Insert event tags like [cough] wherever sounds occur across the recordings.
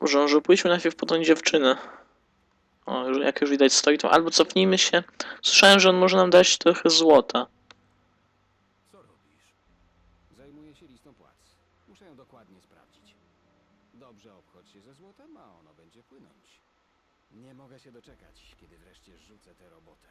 Może, może pójdźmy najpierw po tą dziewczynę. O, jak już widać stoi to. Albo cofnijmy się. Słyszałem, że on może nam dać trochę złota. Co robisz? Zajmuję się listą płac. Muszę ją dokładnie sprawdzić. Dobrze obchodź się ze złotem, a ono będzie płynąć. Nie mogę się doczekać, kiedy wreszcie rzucę tę robotę.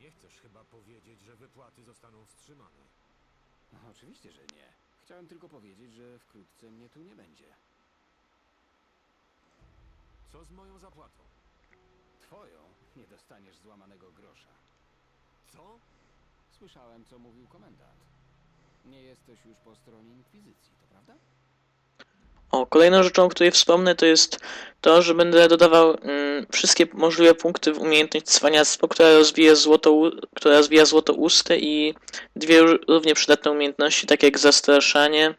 Nie chcesz chyba powiedzieć, że wypłaty zostaną wstrzymane. Oczywiście, że nie. Chciałem tylko powiedzieć, że wkrótce mnie tu nie będzie. Co z moją zapłatą? Twoją nie dostaniesz złamanego grosza. Co? Słyszałem, co mówił komendant. Nie jesteś już po stronie inkwizycji, to prawda? O, kolejną rzeczą, o której wspomnę, to jest to, że będę dodawał mm, wszystkie możliwe punkty w umiejętność cwaniactwo, która rozwija złoto, która rozwija złoto usty i dwie ró- równie przydatne umiejętności, takie jak zastraszanie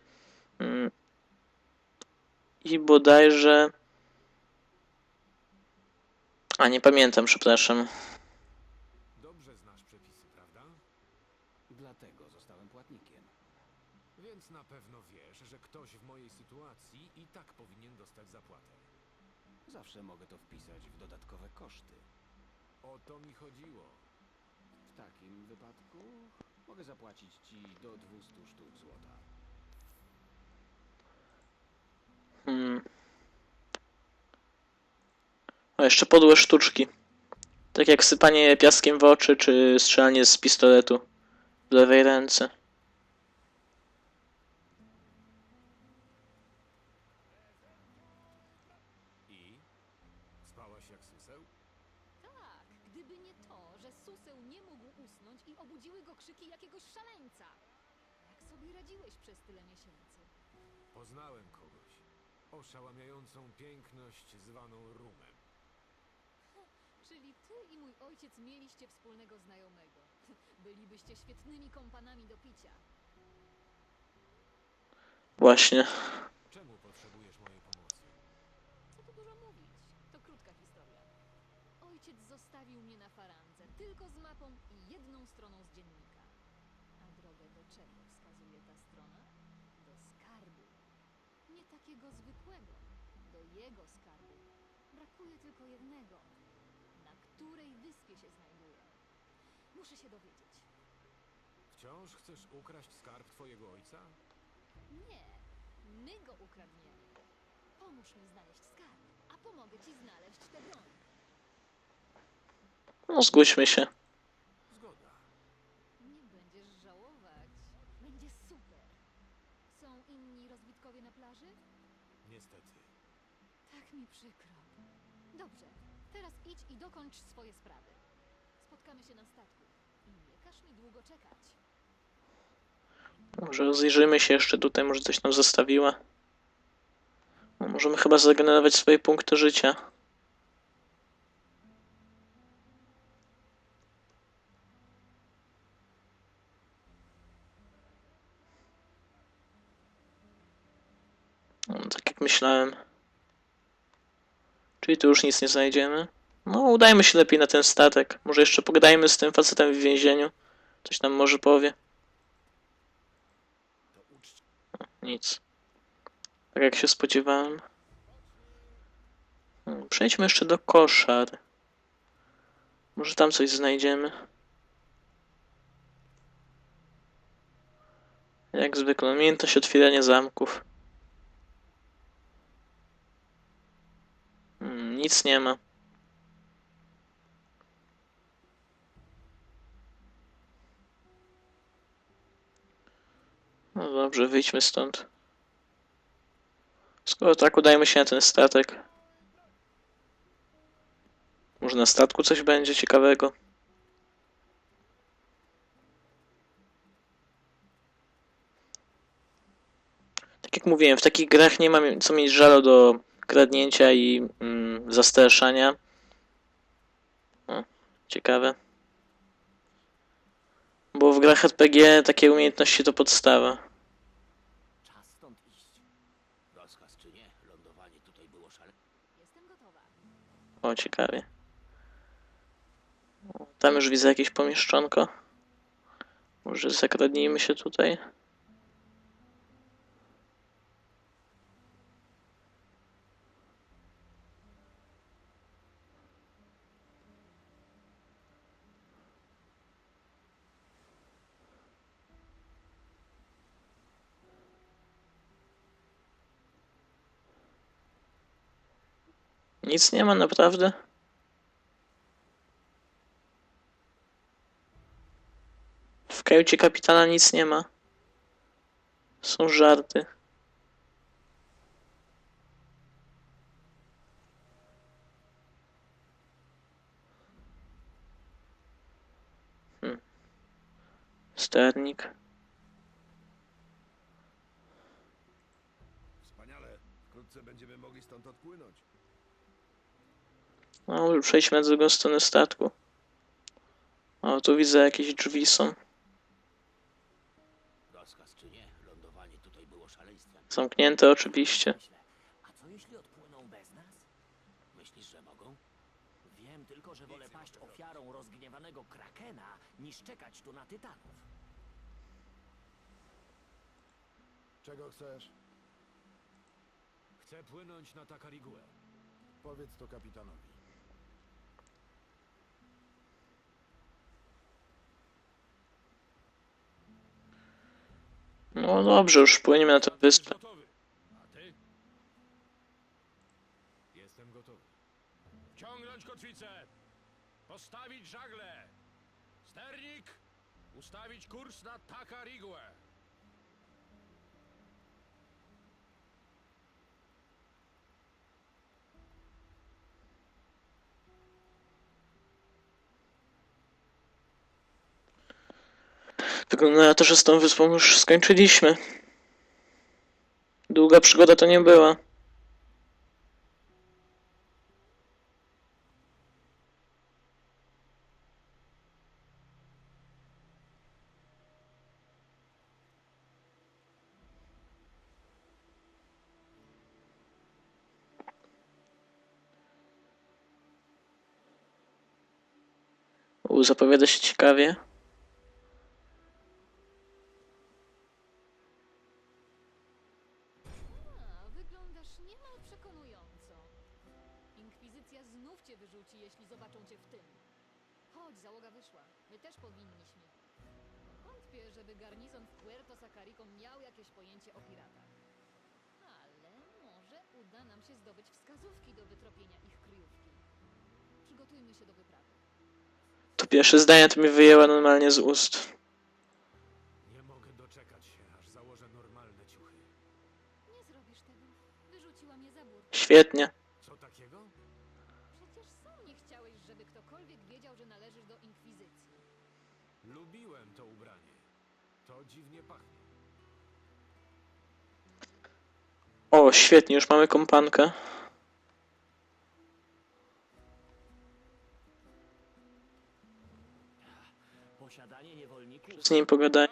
mm, i bodajże... A, nie pamiętam, przepraszam. Dobrze znasz przepisy, prawda? Dlatego zostałem płatnikiem. Więc na pewno wiesz, że ktoś w mojej sytuacji i tak powinien dostać zapłatę. Zawsze mogę to wpisać w dodatkowe koszty. O to mi chodziło. W takim wypadku mogę zapłacić ci do 200 sztuk złota. O, jeszcze podłe sztuczki. Tak jak sypanie piaskiem w oczy, czy strzelanie z pistoletu w lewej ręce. I? Spałaś jak suseł? Tak, gdyby nie to, że suseł nie mógł usnąć i obudziły go krzyki jakiegoś szaleńca. Jak sobie radziłeś przez tyle miesięcy? Poznałem kogoś. Oszałamiającą piękność zwaną rumem. Czyli ty i mój ojciec mieliście wspólnego znajomego. [laughs] Bylibyście świetnymi kompanami do picia. Właśnie. Czemu potrzebujesz mojej pomocy? Co tu dużo mówić? To krótka historia. Ojciec zostawił mnie na farandze, tylko z mapą i jedną stroną z dziennika. A drogę do czego wskazuje ta strona? Do skarbu. Nie takiego zwykłego, do jego skarbu. Brakuje tylko jednego. Której wyspie się znajduje? Muszę się dowiedzieć. Wciąż chcesz ukraść skarb twojego ojca? Nie, my go ukradniemy. Pomóż mi znaleźć skarb, a pomogę ci znaleźć tę broń. No, zgódźmy się. I dokończ swoje sprawy. Spotkamy się na statku. I nie każ mi długo czekać. Może rozejrzymy się jeszcze tutaj, może coś nam zostawiła. No, możemy chyba zregenerować swoje punkty życia. No, tak jak myślałem. Czyli tu już nic nie znajdziemy. No, udajmy się lepiej na ten statek. Może jeszcze pogadajmy z tym facetem w więzieniu. Coś nam może powie. Nic. Tak jak się spodziewałem. Hmm, Przejdźmy jeszcze do koszar. Może tam coś znajdziemy. Jak zwykle, umiejętność otwierania zamków. Hmm, nic nie ma. No dobrze, wyjdźmy stąd. Skoro tak, udajmy się na ten statek. Może na statku coś będzie ciekawego. Tak jak mówiłem, w takich grach nie mam co mieć żalu do kradnięcia i mm, zastraszania. O, ciekawe. Bo w grach RPG takie umiejętności to podstawa. Czas stąd iść. Rozkaz czy nie, lądowanie tutaj było szale. Jestem gotowa. O, ciekawie. Tam już widzę jakieś pomieszczonko. Może zakradnijmy się tutaj. Nic nie ma, naprawdę? W kajucie kapitana nic nie ma. Są żarty. Hmm. Sternik. Wspaniale. Wkrótce będziemy mogli stąd odpłynąć. No, przejdźmy na drugą stronę statku. O, tu widzę jakieś drzwi są. Zamknięte oczywiście. A co jeśli odpłyną bez nas? Myślisz, że mogą? Wiem tylko, że wolę paść ofiarą rozgniewanego krakena, niż czekać tu na tytanów. Czego chcesz? Chcę płynąć na Takariguę. Powiedz to kapitanowi. No dobrze, już płyniemy na tę wyspę. Jestem gotowy. Ciągnąć kotwicę! Postawić! Sternik! Ustawić kurs na Takariguę! Wygląda na to, że z tą wyspą już skończyliśmy. Długa przygoda to nie była. Zapowiada się ciekawie. Żeby garnizon w Puerto Sacarico miał jakieś pojęcie o piratach. Ale może uda nam się zdobyć wskazówki do wytropienia ich kryjówki. Przygotujmy się do wyprawy. To pierwsze zdanie to mi wyjęła normalnie z ust. Nie mogę doczekać się, aż założę normalne ciuchy. Nie zrobisz tego. Wyrzuciła mnie za burtę. Świetnie. Co takiego? Przecież sam nie chciałeś, żeby ktokolwiek wiedział, że należysz do Inkwizycji. Lubiłem to ubranie. To dziwnie pachnie. O, świetnie, już mamy kompankę. Posiadanie niewolników Z nim pogadaj.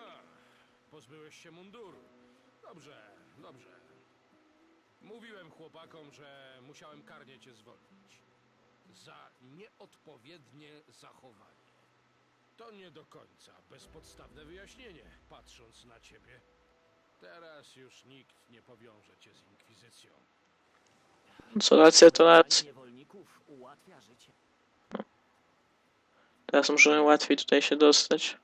Pozbyłeś się munduru. Dobrze, dobrze. Mówiłem chłopakom, że musiałem karnie cię zwolnić. Za nieodpowiednie zachowanie. To nie do końca bezpodstawne wyjaśnienie, patrząc na ciebie. Teraz już nikt nie powiąże cię z inkwizycją. Co racja, to racja. niewolników ułatwia życie. Teraz możemy łatwiej tutaj się dostać.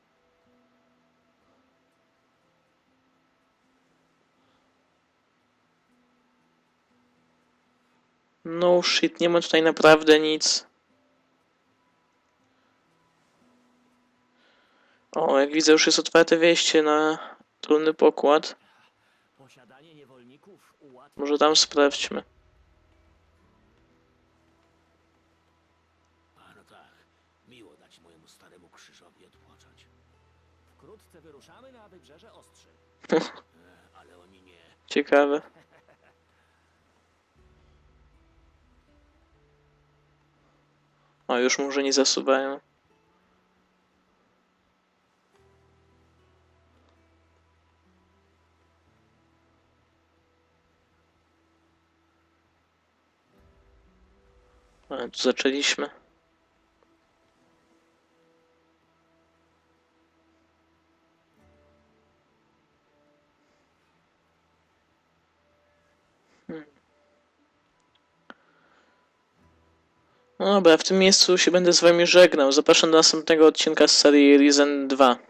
No shit, nie ma tutaj naprawdę nic. O, jak widzę, już jest otwarte wejście na trudny pokład. Może tam sprawdźmy. Ale oni nie. Ciekawe. O, już może nie zasuwają. Tu zaczęliśmy. No dobra, w tym miejscu się będę z wami żegnał. Zapraszam do następnego odcinka z serii Risen 2.